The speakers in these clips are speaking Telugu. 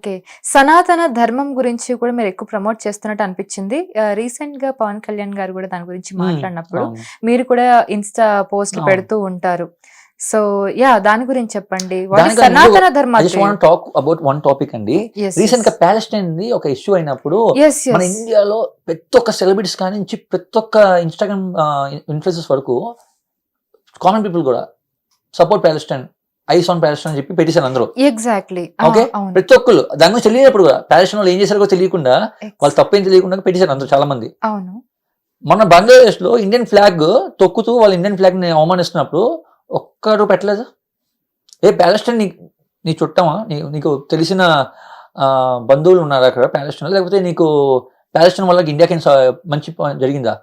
ఓకే. సనాతన ధర్మం గురించి కూడా మీరు ఎక్కువ ప్రమోట్ చేస్తున్నట్టు అనిపించింది. రీసెంట్గా పవన్ కళ్యాణ్ గారు కూడా దాని గురించి. మాట్లాడినప్పుడు. మీరు కూడా ఇన్స్టా అవును. పెడుతూ ఉంటారు. సో యా దాని గురించి చెప్పండి. Sanatana Dharma talk about one topic అండి. రీసెంట్గా ప్యాలెస్టైన్ ఒక ఇష్యూ అయినప్పుడు మన ఇండియాలో ప్రతి ఒక్క సెలబ్రిటీస్ కానీ నుంచి ప్రతి ఒక్క ఇన్స్టాగ్రామ్ ఇన్ఫ్లుయెన్సెస్ వరకు కామన్ పీపుల్ కూడా support Palestine eyes on Palestine అని చెప్పి పెట్టేశారు అందరూ. ఎగ్జాక్ట్లీ. అవును. ప్రతి ఒక్కళ్ళు. దాని గురించి తెలియనప్పుడు కూడా వాళ్ళు ఏం చేశారో కూడా తెలియకుండా వాళ్ళు తప్పేం తెలియకుండా పెట్టేశారు అందరూ చాలా మంది అవును. మన బంగ్లాదేశ్లో ఇండియన్ ఫ్లాగ్ తొక్కుతూ వాళ్ళు ఇండియన్ ఫ్లాగ్ని అవమానిస్తున్నప్పుడు ఒక్కరు పెట్టలేదు? ఏ ప్యాలెస్టైన్ నీ నీ చుట్టమా? నీ- నీకు తెలిసిన బంధువులు ఉన్నారు అక్కడ ప్యాలెస్టైన్ లేకపోతే నీకు ప్యాలెస్టైన్ వల్ల ఇండియాకి మంచి జరిగిందా?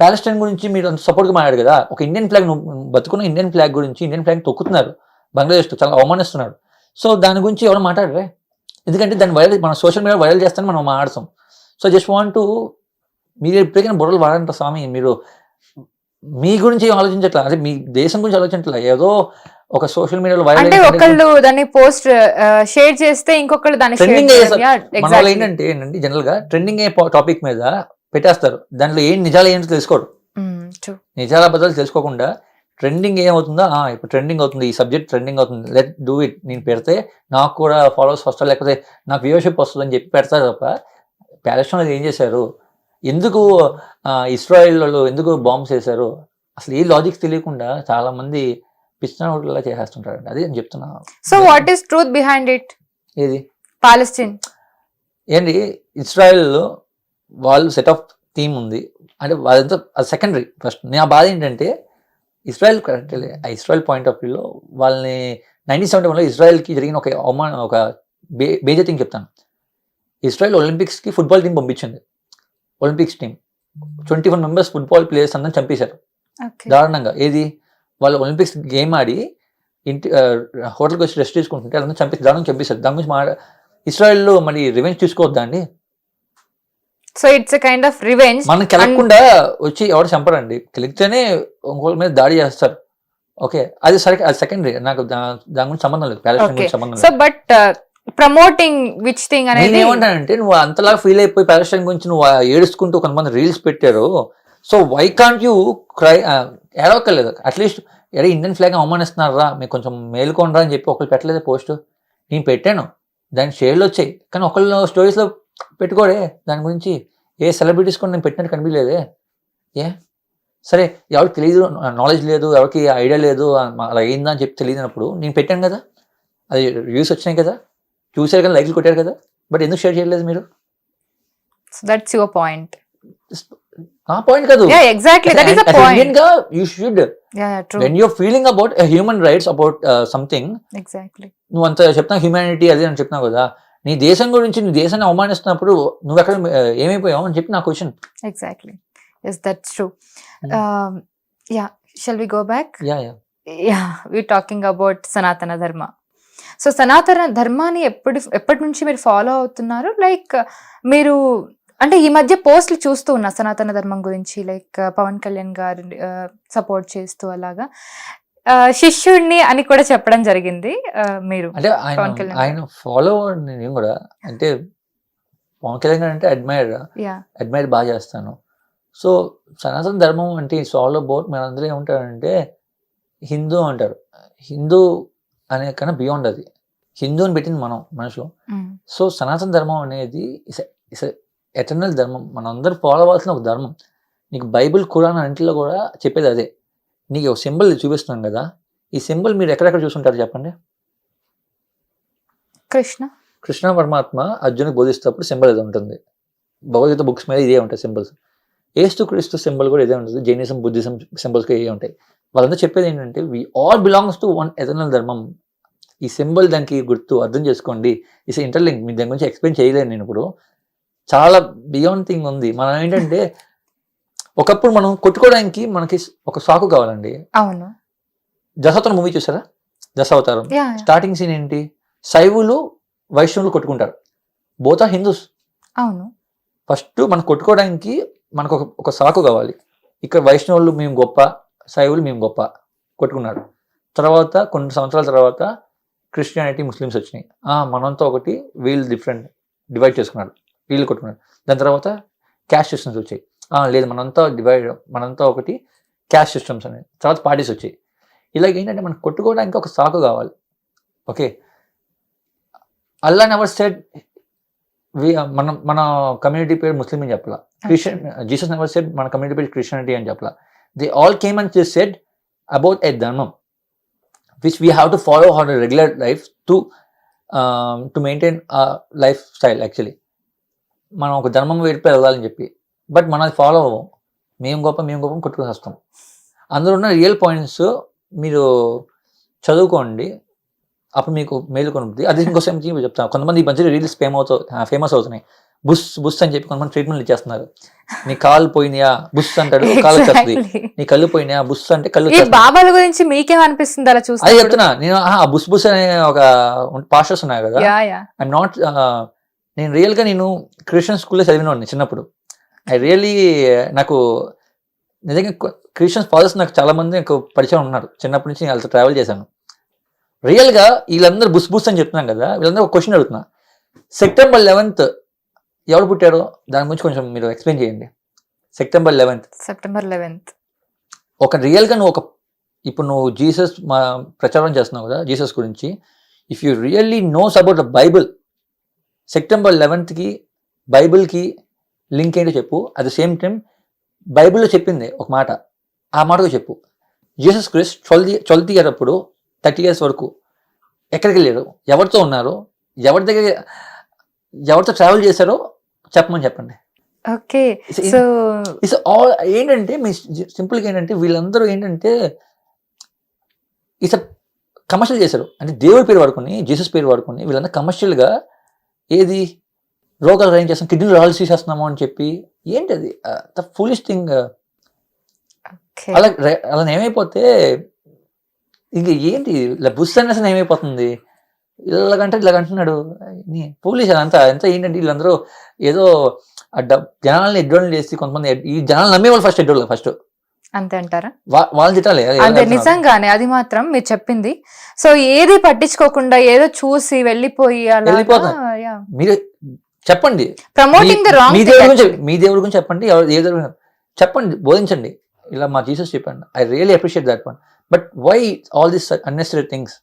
ప్యాలెస్టైన్ గురించి మీరు అంత సపోర్ట్గా మాట్లాడారు కదా. ఒక ఇండియన్ ఫ్లాగ్ బతుకున్న ఇండియన్ ఫ్లాగ్ గురించి ఇండియన్ ఫ్లాగ్ తొక్కుతున్నారు. బంగ్లాదేశ్లో చాలా అవమానిస్తున్నారు. సో దాని గురించి ఎవరు మాట్లాడరే? ఎందుకంటే దాన్ని వైరల్ మన సోషల్ మీడియా వైరల్ చేస్తాను మనం మాట్లాడతాం. సో జస్ట్ వాంట్ టు మీరు ఎప్పటికైనా బుర్రలు వాడంట స్వామి మీరు మీ గురించి ఆలోచించట్లా? అంటే మీ దేశం గురించి ఆలోచించట్లా? ఏదో ఒక సోషల్ మీడియాలో వైరల్ అంటే ఒకళ్ళు దాన్ని పోస్ట్ షేర్ చేస్తే ఇంకొకళ్ళు దాన్ని ఎగ్జాక్ట్లీ ఏంటంటే ఏంటంటే జనరల్గా ట్రెండింగ్ అయ్యే టాపిక్ మీద పెట్టేస్తారు. దాంట్లో ఏం నిజాలు ఏంటో తెలుసుకోరు ట్రూ నిజాల అబద్ధాలు తెలుసుకోకుండా ట్రెండింగ్ ఏమవుతుందా? ఇప్పుడు ట్రెండింగ్ అవుతుంది ఈ సబ్జెక్ట్ ట్రెండింగ్ అవుతుంది. Let do it. నేను పెడితే నాకు కూడా ఫాలోవర్స్ వస్తారు లేకపోతే నాకు వ్యూవర్షిప్ వస్తుంది అని చెప్పి పెడతారు తప్ప ప్యాలెస్టైన్ ఏం చేశారు? ఎందుకు ఇస్రాయిల్ వాళ్ళు ఎందుకు బాంబ్స్ వేశారు? అసలు ఏ లాజిక్స్ తెలియకుండా చాలా మంది పిచ్చిన హోటల్లా చేసేస్తుంటారండి. అదే నేను చెప్తున్నా. So what is truth behind it ఏది? పాలెస్టీన్ ఏంటి? ఇస్రాయల్ వాళ్ళు సెట్ ఆఫ్ థీమ్ ఉంది. అంటే వాళ్ళంతా అది సెకండరీ ఫస్ట్ నా బాధ ఏంటంటే ఇస్రాయల్ కరెక్ట్ ఆ ఇస్రాయల్ పాయింట్ ఆఫ్ వ్యూలో వాళ్ళని నైన్టీన్ సెవెంటీ వన్లో ఇజ్రాయెల్కి జరిగిన ఒక అవమానం ఒక బే మేజర్ థింగ్ చెప్తాను. ఇస్రాయల్ ఒలింపిక్స్కి ఫుట్బాల్ టీం పంపించింది. Olympics team twenty one members football players అందరం చంపేశారు దారుణంగా. ఏది? వాళ్ళు ఒలింపిక్స్ గేమ్ ఆడి ఇంటి హోటల్కి వచ్చి రెస్ట్ తీసుకుంటుంటే అందరూ చంపేసి దారుణంగా చంపేశారు. దాని గురించి మా ఇస్రాయల్లో మరి రివెంజ్ తీసుకోవద్దా అండి? So it's kind of revenge మనం కెలకుండా వచ్చి ఎవరు చంపరండి? కెలిగితేనే ఇంకోళ్ళ మీద దాడి చేస్తారు. ఓకే అది సరే అది సెకండరీ నాకు దాని గురించి సంబంధం లేదు. ప్యాలెస్టైన్ ఓకే గురించి సంబంధం సో లేదు. బట్ ప్రమోటింగ్ విచ్ థింగ్ నేను అనేది ఏమంటానంటే నువ్వు అంతలా ఫీల్ అయిపోయి ప్యాలెస్టైన్ గురించి నువ్వు ఏడుచుకుంటూ కొంతమంది రీల్స్ పెట్టారు so why can't you cry ఏడవక్కర్లేదు. At least ఎరే ఇండియన్ ఫ్లాగ్ అవమానిస్తున్నారా? మీకు కొంచెం మేలుకోండి అని చెప్పి ఒకళ్ళు పెట్టలేదు పోస్ట్ నేను పెట్టాను. దాని షేర్లు వచ్చాయి. కానీ ఒకళ్ళు స్టోరీస్లో పెట్టుకోడే దాని గురించి ఏ సెలబ్రిటీస్ కూడా నేను పెట్టినట్టు కనిపించలేదే. ఏ? సరే ఎవరికి తెలియదు నాలెడ్జ్ లేదు ఎవరికి ఐడియా లేదు అలా అయిందా అని చెప్పి తెలియనప్పుడు నేను పెట్టాను కదా. అది వ్యూస్ వచ్చినాయి కదా. చూసారు కదా లైక్లు కొట్టారు కదా. బట్ ఎందుకు షేర్ చేయలేదు మీరు? దట్స్ యువర్ పాయింట్ ఆ పాయింట్ కాదు. Yeah exactly that uh Indian పాయింట్గా you should yeah true when you're feeling about human rights about something exactly నువ్వు అంత చెప్తావు హ్యూమానిటీ అది అని చెప్తున్నావు కదా. నీ దేశం గురించి నీ దేశాన్ని అవమానిస్తున్నప్పుడు నువ్వు ఎక్కడ ఏమైపోయావు అని చెప్పి నా question exactly yes that's true. Yeah shall we go back yeah yeah yeah we talking about Sanatana Dharma so సనాతన ధర్మాన్ని ఎప్పటి ఎప్పటి నుంచి మీరు ఫాలో అవుతున్నారు? లైక్ మీరు అంటే ఈ మధ్య పోస్టులు చూస్తూ ఉన్నా సనాతన ధర్మం గురించి లైక్ పవన్ కళ్యాణ్ గారు సపోర్ట్ చేస్తూ అలాగా. శిష్యుడిని అని కూడా చెప్పడం జరిగింది. మీరు అంటే ఆయన ఆయన ఫాలో నేను కూడా అంటే పవన్ కళ్యాణ్ గారు అంటే అడ్మైర్ అడ్మైర్ బాగా చేస్తాను. సో సనాతన ధర్మం అంటే ఇట్స్ ఆల్ అబౌట్ మీరు అందరూ ఏమంటారంటే హిందూ అంటారు. హిందూ అనే కన్నా బియాండ్ అది. హిందూ అని పెట్టింది మనం మనుషులు. సో సనాతన ధర్మం అనేది ఇస్ ఎటర్నల్ ధర్మం. మనం అందరూ ఫాలో అవ్వాల్సిన ఒక ధర్మం. నీకు బైబిల్ ఖురాన్ అన్నింటిలో కూడా చెప్పేది అదే. నీకు ఒక సింబల్ చూపిస్తున్నాం కదా ఈ సింబల్ మీరు ఎక్కడెక్కడ చూసుంటారు చెప్పండి? కృష్ణ. కృష్ణ పరమాత్మ అర్జునుకి బోధిస్తప్పుడు సింబల్ ఇది ఉంటుంది. భగవద్గీత బుక్స్ మీద ఇదే ఉంటాయి సింబల్స్. ఏస్తు క్రీస్తు సింబల్ కూడా ఇదే ఉంటుంది. జైనిజం బుద్ధిజం సింబల్స్ ఇవే ఉంటాయి. వాళ్ళంతా చెప్పేది ఏంటంటే we all belongs to one eternal ధర్మం. ఈ సింబల్ దానికి గుర్తు అర్థం చేసుకోండి. ఇస్ ఇంటర్లింక్ మీ దాని గురించి ఎక్స్ప్లెయిన్ చేయలేను నేను ఇప్పుడు. చాలా బియాండ్ థింగ్ ఉంది. మనం ఏంటంటే ఒకప్పుడు మనం కొట్టుకోవడానికి మనకి ఒక సాకు కావాలండి. అవును. దశావతారం మూవీ చూసారా? దశావతారం స్టార్టింగ్ సీన్ ఏంటి? శైవులు వైష్ణవులు కొట్టుకుంటారు. Both Hindus. అవును. ఫస్ట్ మనం కొట్టుకోవడానికి మనకు ఒక ఒక సాకు కావాలి. ఇక్కడ వైష్ణవులు మేము గొప్ప శైవులు మేము గొప్ప కొట్టుకున్నారు. తర్వాత కొన్ని సంవత్సరాల తర్వాత క్రిస్టియానిటీ ముస్లిమ్స్ వచ్చినాయి. ఆ, మనంతో ఒకటి వీళ్ళు డిఫరెంట్ డివైడ్ చేసుకున్నారు. వీళ్ళు కొట్టుకున్నారు. దాని తర్వాత క్యాష్ సిస్టమ్స్ వచ్చాయి. లేదు మనంతా డివైడ్ మనంతా ఒకటి క్యాష్ సిస్టమ్స్ అనేవి. తర్వాత పార్టీస్ వచ్చాయి. ఇలాగ ఏంటంటే మనం కొట్టుకోవడానికి ఒక సాకు కావాలి. ఓకే? అల్లా నెవర్ సెడ్ మన మన కమ్యూనిటీ పేరు ముస్లిం అని చెప్పాల. క్రిస్టియన్ జీసస్ నెవర్ సెడ్ మన కమ్యూనిటీ పేరు క్రిస్టియానిటీ అని చెప్పాల. They all came and said about a ధర్మం which we have to follow on regular life to to maintain lifestyle actually మనం ఒక ధర్మం వైపు వెళ్ళాలని చెప్పి బట్ మనం అది ఫాలో అవ్వం మేము గొప్ప మేము గొప్ప కొట్టుకుని వస్తాం అందులో ఉన్న రియల్ పాయింట్స్ మీరు చదువుకోండి. అప్పుడు మీకు మేలు కొనుక్కుంది. అది చెప్పి చెప్తాను. కొంతమంది ఈ మధ్య రీల్స్ ఫేమ్ అవుతూ ఫేమస్ అవుతున్నాయి. బుస్ బుస్ అని చెప్పి కొంతమంది ట్రీట్మెంట్ ఇచ్చేస్తున్నారు. నీ కాలు పోయినాయా బుస్ అంటాడు. కాలు వచ్చేస్తుంది. నీ కళ్ళు పోయినాయా? బుస్ అంటే కళ్ళు బాబాల గురించి మీకేం అనిపిస్తుంది అలా అదే చూస్తే చెప్తున్నా. నేను ఆ బుస్ బుస్ అనే ఒక పాస్టర్స్ ఉన్నాయి కదా. ఐఎమ్ నాట్ నేను రియల్గా నేను క్రిస్టియన్ స్కూల్లో చదివినవాడిని చిన్నప్పుడు. ఐ రియలీ నాకు నిజంగా క్రిస్టియన్ ఫాదర్స్ నాకు చాలా మంది నాకు పరిచయం ఉన్నారు. చిన్నప్పటి నుంచి నేను వాళ్ళతో ట్రావెల్ చేశాను. రియల్గా వీళ్ళందరూ బుస్ బుస్ అని చెప్తున్నాను కదా వీళ్ళందరూ ఒక క్వశ్చన్ అడుగుతున్నా. సెప్టెంబర్ లెవెన్త్ ఎవరు పుట్టారో? దాని గురించి కొంచెం మీరు ఎక్స్ప్లెయిన్ చేయండి. సెప్టెంబర్ లెవెన్త్ సెప్టెంబర్ లెవెన్త్ ఒక రియల్గా నువ్వు ఒక ఇప్పుడు నువ్వు జీసస్ మా ప్రచారం చేస్తున్నావు కదా జీసస్ గురించి. If you really knows about the Bible September లెవెన్త్కి బైబిల్కి లింక్ ఏంటో చెప్పు. అట్ ద సేమ్ టైం బైబిల్లో చెప్పింది ఒక మాట. ఆ మాటకు చెప్పు. Jesus Christ twelfth twelfth year అప్పుడు థర్టీ ఇయర్స్ వరకు ఎక్కడికి వెళ్ళారు ఎవరితో ఉన్నారు? ఎవరి దగ్గర ఎవరితో ట్రావెల్ చేశారో చెప్పమని చెప్పండి. ఓకే. సో ఇట్స్ ఆల్ ఏంటంటే మీ సింపుల్గా ఏంటంటే వీళ్ళందరూ ఏంటంటే ఇట్స్ కమర్షియల్ చేశారు. అంటే దేవుడి పేరు వాడుకొని జీసస్ పేరు వాడుకొని వీళ్ళందరూ కమర్షియల్గా ఏది రోగాలు రైన్ చేస్తాం? కిడ్నీలు రాళ్ళు తీసేస్తున్నాము అని చెప్పి ఏంటి అది ద ఫులిష్ థింగ్ అలా అలా ఏమైపోతే ఇంక ఏంటి? ఇలా బుస్ అనే అసలు ఏమైపోతుంది? ఇలాగంటే ఇలాగంటున్నాడు పోలీస్ అంతా ఏంటంటే వీళ్ళందరూ ఏదో జనాల్ని ఎడ్డోళ్ళు చేసి కొంతమంది ఈ జనాలు నమ్మేవాళ్ళు ఫస్ట్ ఎడ్డోళ్ళు ఫస్ట్ అంతే అంటారా? వాళ్ళు తిట్టాలి. నిజంగానే అది మాత్రం మీరు చెప్పింది. సో ఏది పట్టించుకోకుండా ఏదో చూసి వెళ్ళిపోయి వెళ్ళిపోతాం. మీరు చెప్పండి. ప్రమోటింగ్ ద మీ- రాంగ్ మీ దేవుడి గురించి మీ దేవుడి గురించి చెప్పండి ఎవరు ఏ దేవుడి చెప్పండి బోధించండి. ఇలా మా జీసస్ చెప్పండి. I really appreciate that one but why all this unnecessary things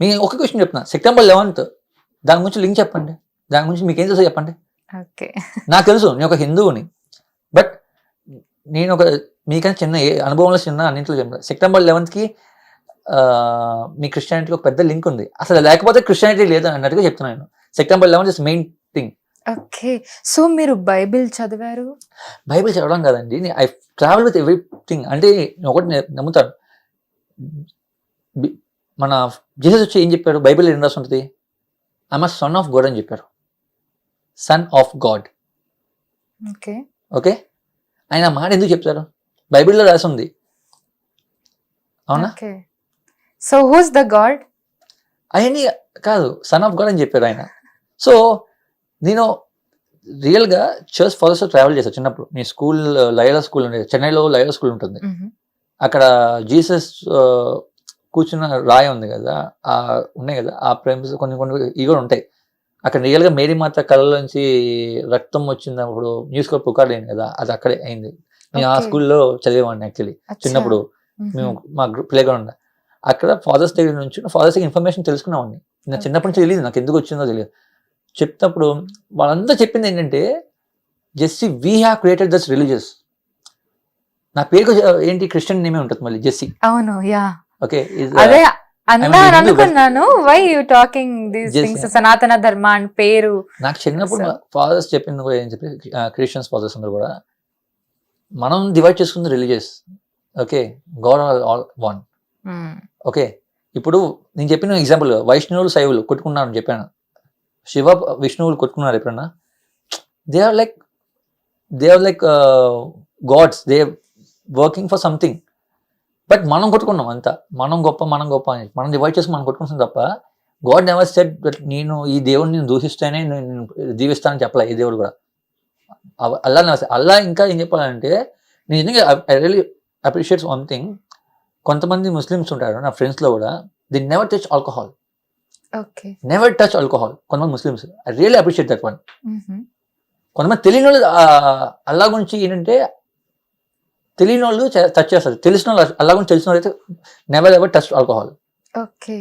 మీ ఒక క్వశ్చన్ చెప్తున్నా. సెప్టెంబర్ లెవెన్త్ దాని గురించి లింక్ చెప్పండి. దాని గురించి మీకు ఏం తెలుసో చెప్పండి. నాకు తెలుసు నేను ఒక హిందువుని. బట్ నేను ఒక మీకన్నా చిన్న ఏ అనుభవంలో చిన్న అన్నింటిలో చెప్పాను. సెప్టెంబర్ లెవెన్త్కి మీ క్రిస్టియానిటీకి ఒక పెద్ద లింక్ ఉంది. అసలు లేకపోతే క్రిస్టియానిటీ లేదు అన్నట్టుగా చెప్తున్నాను నేను. September eleventh is main okay so మీరు బైబిల్ చదివారు? బైబిల్ చదవడం కాదండి. ఐ ట్రావెల్ విత్ ఎవ్రీథింగ్ అంటే ఒకటి నమ్ముతాను. మన జీసస్ వచ్చి ఏం చెప్పాడు? బైబిల్ ఏం రాసి ఉంటుంది? ఐమ్ సన్ ఆఫ్ గాడ్ అని చెప్పారు. Son of God okay okay ఆయన మాట ఎందుకు చెప్తారు? బైబిల్లో రాసి ఉంది అవునా సో హూస్ ద గాడ్ అవన్నీ కాదు సన్ ఆఫ్ గాడ్ అని చెప్పారు ఆయన. సో నేను రియల్గా చర్చ్ ఫాదర్స్ ట్రావెల్ చేశాను చిన్నప్పుడు. మీ స్కూల్ లయలా స్కూల్ ఉండేది. చెన్నైలో లయలా స్కూల్ ఉంటుంది. అక్కడ జీసస్ కూర్చున్న రాయి ఉంది కదా ఆ ఉన్నాయి కదా ఆ ప్రేమ్స్ కొన్ని కొన్ని ఇవి కూడా ఉంటాయి. అక్కడ రియల్గా మేరీ మాత కళ్ళలోంచి రక్తం వచ్చినప్పుడు న్యూస్ పేపర్ అయింది కదా అది అక్కడే అయింది. నేను ఆ. స్కూల్లో చదివేవాడిని యాక్చువల్లీ చిన్నప్పుడు. మేము. మా గ్రూప్ ప్లే గ్రౌండ్ అక్కడ ఫాదర్స్ దగ్గర నుంచి ఫాదర్స్ దగ్గర ఇన్ఫర్మేషన్ తెలుసుకున్నామండి నాకు చిన్నప్పటి నుంచి తెలియదు నాకు ఎందుకు వచ్చిందో తెలియదు. చెప్తప్పుడు వాళ్ళంతా చెప్పింది ఏంటంటే Jesse we have created this religious. నా పేరు ఏంటి క్రిస్టియన్ నేమే ఉంటుంది మళ్ళీ జెస్సీ. అవును యా. ఓకే అదే అందా uh, Hindu, but- అనుకున్నాను why you talking these things. Sanatana Dharma అని పేరు. నాకు చిన్నప్పుడు ఫాదర్స్ చెప్పింది కూడా ఏం చెప్పి క్రిస్టియన్స్ ఫాదర్స్ అందరూ కూడా మనం డివైడ్ చేసుకుంది religious. Okay God all all one. Hmm. Okay ఇప్పుడు నేను చెప్పిన ఎగ్జాంపుల్ వైష్ణవులు శైవులు కొట్టుకున్నారని చెప్పాను. శివ విష్ణువులు కొట్టుకున్నారు ఎప్పుడన్నా? They are like they are like gods they working for something but మనం కొట్టుకున్నాం అంతా. మనం గొప్ప మనం గొప్ప అని. మనం డివైడ్ చేసి మనం కొట్టుకుంటాం తప్ప గాడ్ నెవర్ సెట్ బట్ నేను ఈ దేవుడిని నేను దూషిస్తేనే నేను దీవిస్తానని జీవిస్తానని చెప్పలే ఈ దేవుడు కూడా. అల్లా నెవర్ అల్లా ఇంకా ఏం చెప్పాలంటే నేను నిజంగా I really appreciates one thing కొంతమంది ముస్లిమ్స్ ఉంటారు నా ఫ్రెండ్స్లో కూడా. They never touch alcohol never touch alcohol కొంతమంది Muslims. I really appreciate that one. కొంతమంది తెలియని వాళ్ళు అల్లా గురించి ఏంటంటే తెలియని వాళ్ళు టచ్ చేస్తారు. తెలిసిన వాళ్ళు అల్లా గురించి తెలిసిన వాళ్ళు అయితే never ever touch alcohol okay.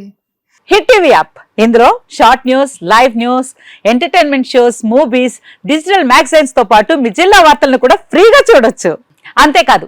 Hit TV app ఇందులో short news live news entertainment shows movies digital మ్యాగజైన్స్తో పాటు మీ జిల్లా వార్తలను కూడా ఫ్రీగా చూడొచ్చు. అంతేకాదు